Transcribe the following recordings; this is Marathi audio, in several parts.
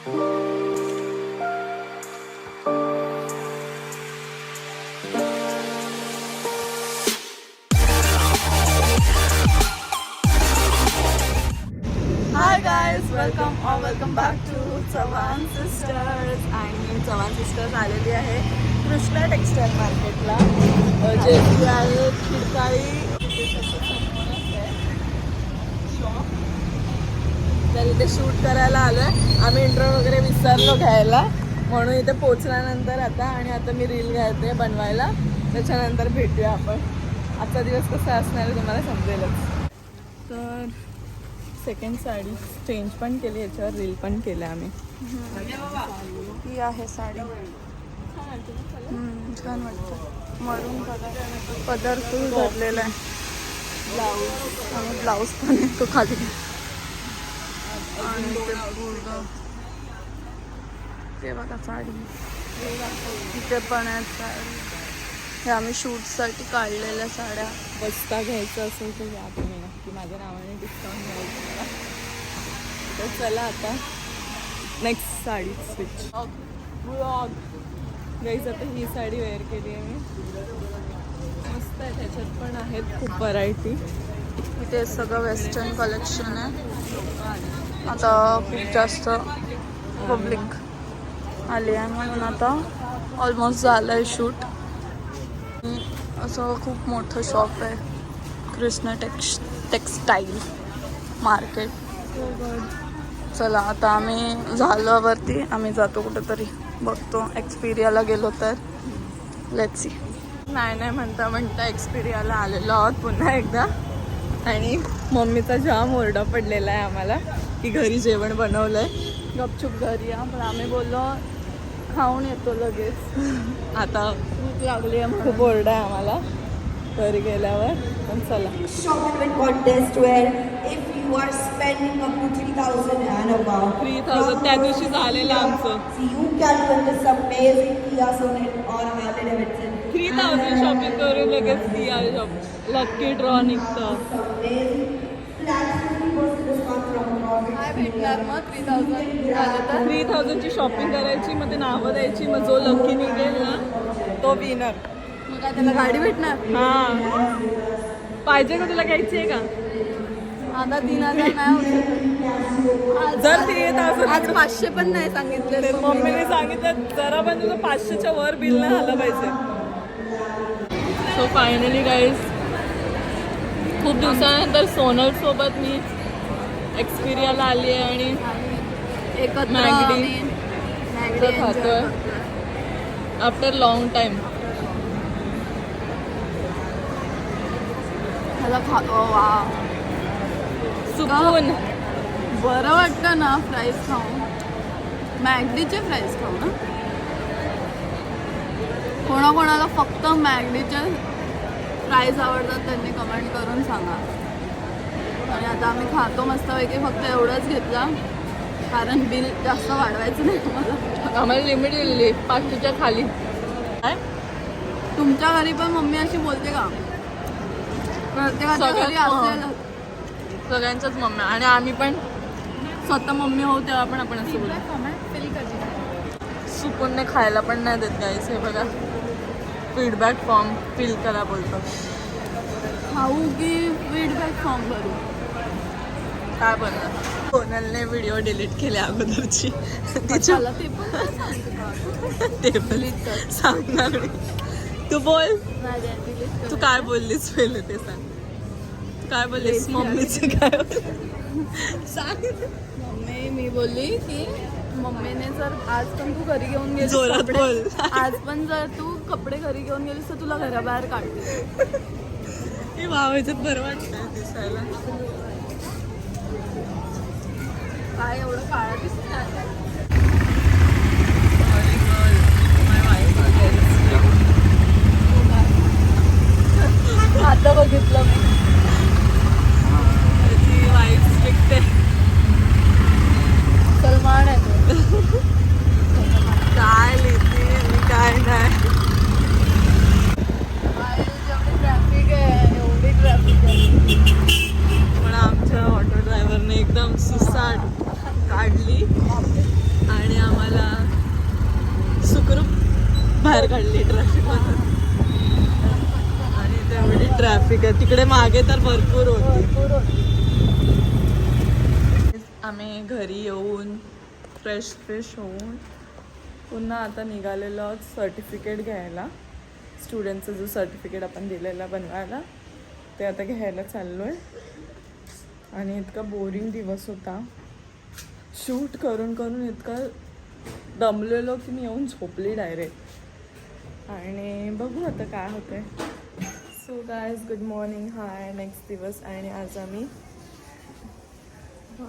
Hi guys welcome or welcome back to Chavan sisters आणि चव्हाण सिस्टर्स आलेली आहे कृष्णा टेक्सटाईल मार्केटला जे की आहे खिडकाळी शॉप तर इथे शूट करायला इंटरव्ह्यू वगैरे विसरलो घ्यायला. म्हणून इथे पोचल्यानंतर आता आणि आता मी रील घ्यायते बनवायला. त्याच्यानंतर भेटूया आपण. आजचा दिवस कसा असणार आहे तुम्हाला समजेलच. तर सेकंड साडी चेंज पण केली याच्यावर रील पण केलं आम्ही. ही आहे साडी. छान वाटतं. मरून कलर पदर फुल भरलेला आहे. ब्लाऊज आणि ब्लाऊज पण तो खाली. आणि ते बघा साडी. इथे पण आहेत साडी. हे आम्ही शूटसाठी काढलेल्या साड्या. बस्ता घ्यायचा असेल तर या तुम्ही नक्की माझ्या नावाने डिस्काउंट तुम्हाला. तर चला आता next sari switch blog guys आता ही साडी वेअर केली आहे मी. मस्त आहे त्याच्यात पण आहेत खूप व्हरायटी इथे सगळं वेस्टर्न कलेक्शन आहे. आता खूप जास्त पब्लिक आली आहे म्हणून आता ऑलमोस्ट झालं आहे शूट असं खूप मोठं शॉप आहे. कृष्ण टेक्स टेक्स्टाईल मार्केट चला आता आम्ही झाल्यावरती आम्ही जातो कुठेतरी. बघतो एक्सपिरियाला गेलो तर. लेट्स सी नाही नाही म्हणता म्हणता एक्सपिरियाला आलेलो आहोत पुन्हा एकदा. आणि मम्मीचा जाम ओरडा पडलेला आहे आम्हाला की घरी जेवण बनवलंय. गपचूप घरी या पण आम्ही बोललो खाऊन येतो लगेच आता भूक लागली आहे खूप ओरडा आहे आम्हाला घरी गेल्यावर पण चला Shopman contest where if you are spending up to 3000 and above, 3000 त्या दिवशी झालेलं आमचं can win this amazing Kia Sonet or Harley Davidson. Three thousand shopping करून लगेच ती शॉप लकी ड्रॉ निघतं भेटणार मग थ्री थाउजंड झालं तर थ्री थाउजंडची शॉपिंग करायची मग ते नावं द्यायची मग जो लकी निघेल ना तो विनर मग काय त्याला गाडी भेटणार? हा. पाहिजे का तुला घ्यायची आहे का? आता तीन हजार नाही होऊ शकत. आज- जर ती येत असेल आज पाचशे पण नाही सांगितले मम्मीने सांगितलं जरा पण तुझं पाचशेच्या वर बिल नाही आलं पाहिजे. सो फायनली गाईज खूप दिवसानंतर सोनल सोबत मी एक्सपिरियाला आली आहे आणि एकत्र खातोय. आफ्टर लॉंग वा सुकून. बरं वाटतं ना फ्राईज खाऊन? मॅगडीचे फ्राईज खाऊ ना? कोणाकोणाला फक्त मॅगडीचे फ्राईज आवडतात त्यांनी कमेंट करून सांगा. आणि आता आम्ही खातो मस्तपैकी फक्त एवढंच घेतला. कारण बिल जास्त वाढवायचं नाही आम्हाला. लिमिट दिलेली पाचशेच्या खाली. काय? तुमच्या घरी पण मम्मी अशी बोलते का? प्रत्येकाच्या घरी. असेल. सगळ्यांच्याच मम्मी. आणि आम्ही पण स्वतः मम्मी होऊ तेव्हा पण आपण असं बोलतो सुकूनने खायला पण नाही देत गाईस हे बघा. फीडबॅक फॉर्म फिल करा बोलतो. खाऊ की फीडबॅक फॉर्म भरू? काय बनलं सोनलने व्हिडिओ डिलीट केले अगोदरची. तिच्या ते पण सांगणार. तू बोल. तू काय बोललीस पहिले ते सांग. तू काय बोललीस? मम्मीचे काय सांग. मम्मी मी बोलली की मम्मीने जर आज पण तू घरी घेऊन गेलीस जोरात कपडे बोल. आज पण जर तू कपडे घरी घेऊन गेलीस तर तुला घराबाहेर काढते हे बरं दिसायला काय एवढं काळा दिसत नाही Sorry, girl. My wife again. आता बघितलं मी ती वाईफ स्ट्रिक्ट आहे सलमान आहे तो. काय लिहिते आणि काय नाही बाहेर जेवढी ट्रॅफिक आहे एवढी ट्रॅफिक आहे पण आमच्या ऑटो ड्रायव्हरने एकदम सुसाट काढली बाहेर काढली ट्रॅफिक आणि तेवढी ट्रॅफिक आहे. तिकडे मागे तर भरपूर होती. आम्ही घरी येऊन फ्रेश फ्रेश होऊन पुन्हा आता निघालेलो आहोत सर्टिफिकेट घ्यायला. स्टुडंटचं जो सर्टिफिकेट आपण दिलेला बनवायला ते आता घ्यायला चाललो आहे आणि इतका बोरिंग दिवस होता. शूट करून करून इतका दमलेलो की मी येऊन झोपली डायरेक्ट आणि बघू आता काय होतंय. So guys good morning hi next दिवस आणि आज आम्ही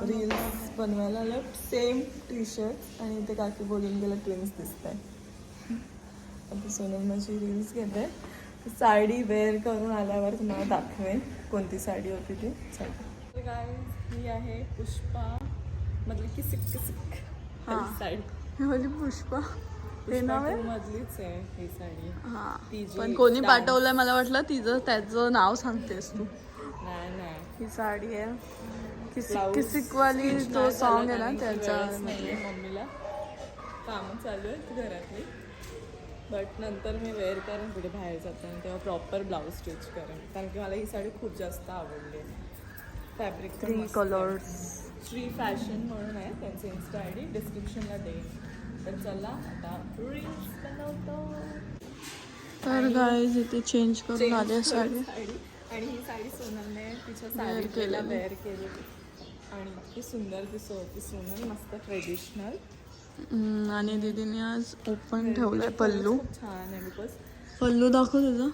रील्स बनवायला आलो सेम टी शर्ट आणि ते काकी बोलून गेलं ट्विन्स दिसत आहे आता सोनल माझी रील्स घेते. साडी वेअर करून आल्यावर तुम्हाला दाखवेन कोणती साडी होती ती. साडी गाईज ही आहे पुष्पा. मतलब किसिक किसिक हा. साडी पुष्पा. मधलीच आहे ही साडी. हा. ती जी पण कोणी पाठवलंय मला वाटलं तिचं त्याचं नाव सांगतेस तू. नाही नाही. ही साडी आहे. किसिक किसिकवाली जो सॉन्ग आहे ना त्याचा नाहीये मम्मीला. कामं चालू आहेत घरातली. बट नंतर मी वेअर करेन कुठे बाहेर जाताना तेव्हा प्रॉपर ब्लाऊज स्टिच करेन. कारण की मला ही साडी खूप जास्त आवडली. Fabric three colours Shri fashion म्हणून आहे त्यांचं इन्स्टा आय डी डिस्क्रिप्शनला देईन. तर चला आता रील्स बनवतो. तर गाईज इथे चेंज करून आले साडी. साडी. आणि ही साडी सोनलने तिच्या साडीला केलेली. वेअर केलेली. आणि इतकी सुंदर दिसत होती सोनल मस्त ट्रेडिशनल आणि दीदीने आज ओपन ठेवलाय पल्लू. छान आहे बिकॉज पल्लू दाखव तुझं.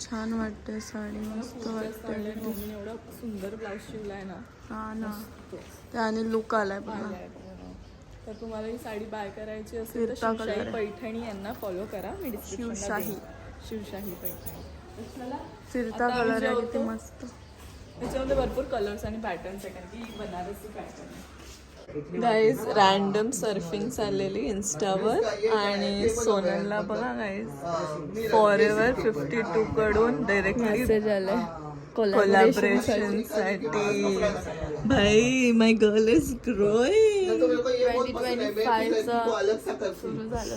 छान वाटते साडी मस्त वाटते मम्मीने एवढा सुंदर ब्लाऊज शिवलाय ना. हा ना. तो त्याने लुक आलाय पण. तर तुम्हाला ही साडी बाय करायची असेल तर फिरता शिवशाही. पैठणी यांना फॉलो करा. मी शिवशाही. शिवशाही पैठणी. कलर आहे किती. मस्त. त्याच्यामध्ये भरपूर कलर्स आणि पॅटर्न्स आहे कारण की बनारसी पॅटर्न आहे. गाईज रॅन्डम सर्फिंग चाललेली इन्स्टावर आणि सोनलला बघा guys for ever fifty two कडून डायरेक्टली मेसेज आलाय. कोलॅबरेशनसाठी भाई my girl is growing twenty twenty फायचा सुरू झालं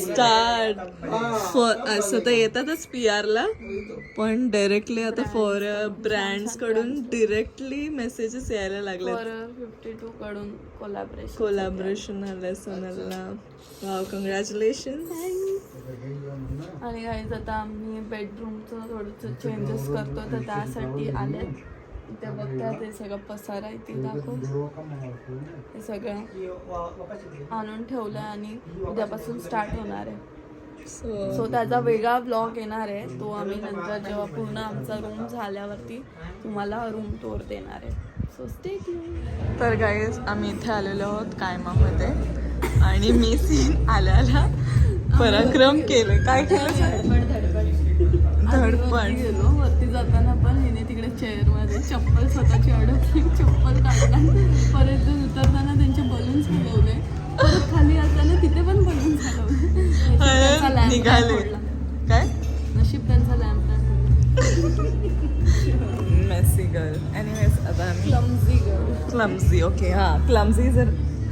स्टार्ट असं तर येतातच पी ला. पण डायरेक्टली आता फॉर ब्रँड्सकडून डिरेक्टली मेसेजेस यायला लागले फॉर फिफ्टी टू कडून कोलॅबरेशन कोलॅबरेशन आलंय सोनलला. वाव कंग्रॅच्युलेशन आणि गाईज आता आम्ही बेडरूमचं थोडंसं चेंजेस करतो तर त्यासाठी आले ते बघता ते सगळं पसारा आहे ते दाखव. हे सगळं आणून ठेवलं आणि उद्यापासून स्टार्ट होणार आहे. सो सो त्याचा वेगळा ब्लॉग येणार आहे. तो आम्ही नंतर जेव्हा पूर्ण आमचा रूम झाल्यावरती तुम्हाला रूम टूर देणार आहे. सो स्टे तर गाईज आम्ही इथे आलेलो आहोत कायमामध्ये. आणि मी सीन आल्याला पराक्रम केलं. काय केलं धडपड. गेलो वरती जाताना पण हिने तिकडे चेअरमध्ये चप्पल स्वतःची अडकली चप्पल काढला. परत उतरताना त्यांचे बलून्स हलवले. परत खाली असताना तिथे पण बलून्स हलवले. निघाले. काय? नशीब त्यांचा लॅम्प मेसी गर्ल एनिवेज आता क्लमझी गर्ल क्लमझी ओके हां. क्लमझी अ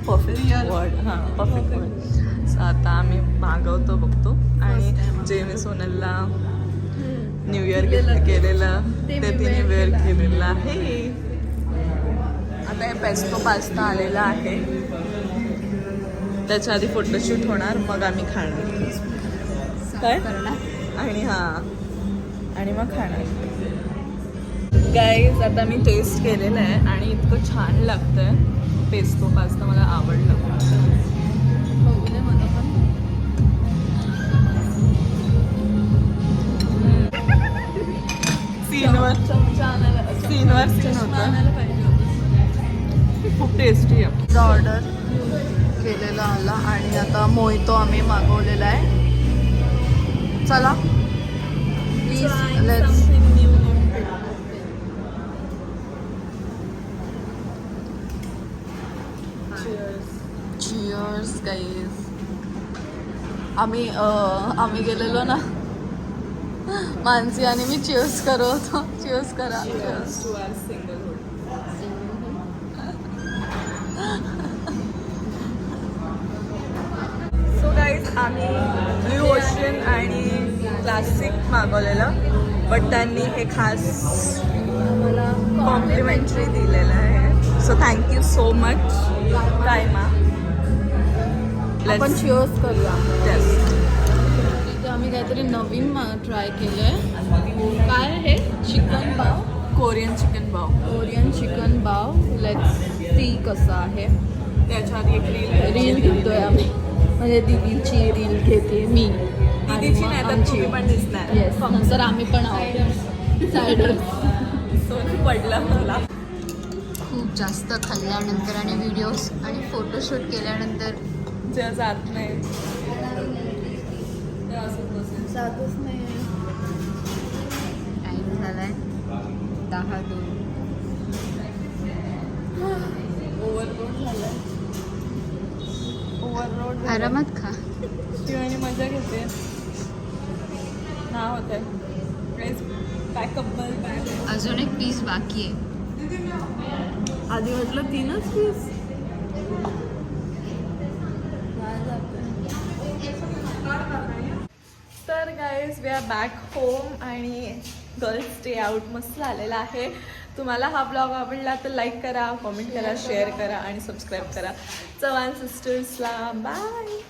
परफेक्ट वर्ड हां परफेक्ट वर्ड सो आता आम्ही मागवतो बघतो. आणि जे मी सोनलला न्यू इयर केलेलं ते तिने वेअर केलं. केलेलं आहे. आता हे पेस्टो पास्ता आलेला आहे. त्याच्या आधी फोटोशूट होणार मग आम्ही खाणार. काय? आणि हां आणि मग खाणार. गाईज आता मी टेस्ट केलेलं आहे आणि इतकं छान लागतंय. पेस्टो पास्ता मला आवडलं. दे मला पण. सीनवर सीनवर सीन होतं. खूप टेस्टी आहे. ऑर्डर केलेला आला आणि आता मोहितो आम्ही मागवलेला आहे. चला. प्लीज लेट्स चिअर्स गाईज आम्ही आम्ही गेलेलो ना. मानसी आणि मी चिअर्स करत. होतो चिअर्स करा सो गाईज आम्ही ब्ल्यू ओशन आणि क्लासिक मागवलेलं. बट त्यांनी हे खास आम्हाला कॉम्प्लिमेंटरी दिलेलं आहे. So thank you so much टायमा आपण चिअर्स करूया. इथे आम्ही काहीतरी नवीन ट्राय केलं आहे काय आहे? Chicken pav. Korean chicken pav. Korean chicken pav. Let's see कसं आहे. त्याच्या आधी एक रील रील घेतोय आम्ही. म्हणजे दिदीची रील घेते मी. दीदीची नाही तर. तुम्ही पण दिसणार. येस नंतर आम्ही पण आहोत. सायडर सोनू पडलं मला. खूप जास्त खाल्ल्यानंतर आणि व्हिडिओज आणि फोटोशूट केल्यानंतर. जात नाही. जातच नाही. टाईम झालाय. दहा दोन. ओव्हरलोड ओव्हरलोड आरामात खा. शिवानी मजा घेते. ना होत आहे अजून एक पीस बाकी आहे. आधी म्हटलं तीनच पीस तर guys we are back home आणि गर्ल्स डे आउट मस्त झालेला आहे. तुम्हाला हा ब्लॉग आवडला तर लाईक करा कॉमेंट करा शेअर करा आणि सबस्क्राईब करा. चव्हाण सिस्टर्सला बाय